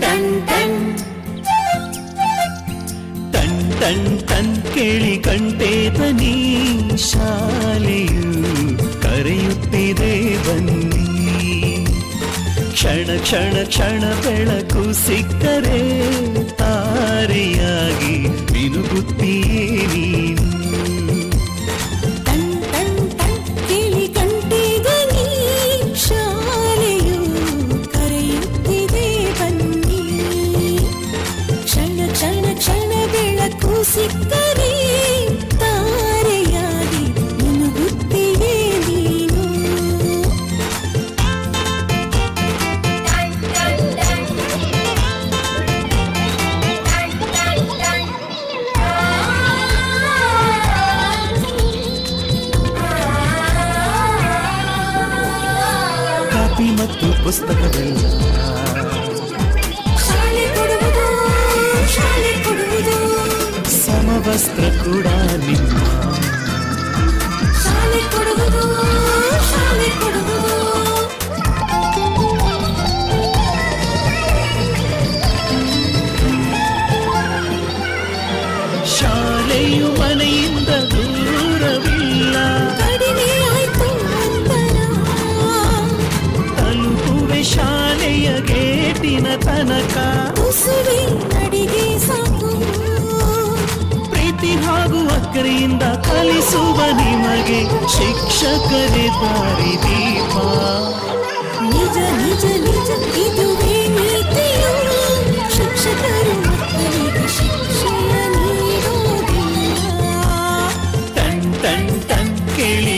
Ton ಟನ್ ಟನ್ ಟನ್ ಟನ್ ಕೇಳಿ ಕಂಟೆ ತನಿ ಶಾಲೆಯು ಕರೆಯುತ್ತಿದೆ ಬನ್ನಿ. ಕ್ಷಣ ಕ್ಷಣ ಕ್ಷಣ ಬೆಳಕು ಸಿಕ್ಕರೆ ತಾರೆಯಾಗಿ ಮಿನುಗುತ್ತೀಯೇ ನೀ. ಸಿಕ್ಕರೆ ತಾರೆಯಾಗಿ ಮುನುಗುತ್ತಿಯೇ ನೀನು ಕಾಪಿ ಮತ್ತು ಪುಸ್ತಕವೆಲ್ಲ ಸಮವಸ್ತ್ರ ಕೂಡ ನಿಮ್ಮ ಶಾಲೆ ಕೊಡುವುದು ಶಾಲೆ ಕೊಡುವುದು ಶಾಲೆಯು ಮನೆಯಿಂದ ದೂರವಿಲ್ಲ ಕಡಿಮೆ ಆಯ್ತು ಅಂತರ ತಲುಪುವೆ ಶಾಲೆಯ ಗೇಟಿನ ತನಕ ಪ್ರೀತಿ ಹಾಗೂ ಅಕ್ಕರೆಯಿಂದ ಕಲಿಸುವ ನಿಮಗೆ ಶಿಕ್ಷಕರೇ ದಾರಿ ದೀಪ. ನಿಜ ನಿಜ ನಿಜ ಇದು ಶಿಕ್ಷಕರು ಶಿಕ್ಷಣ ಕೇಳಿ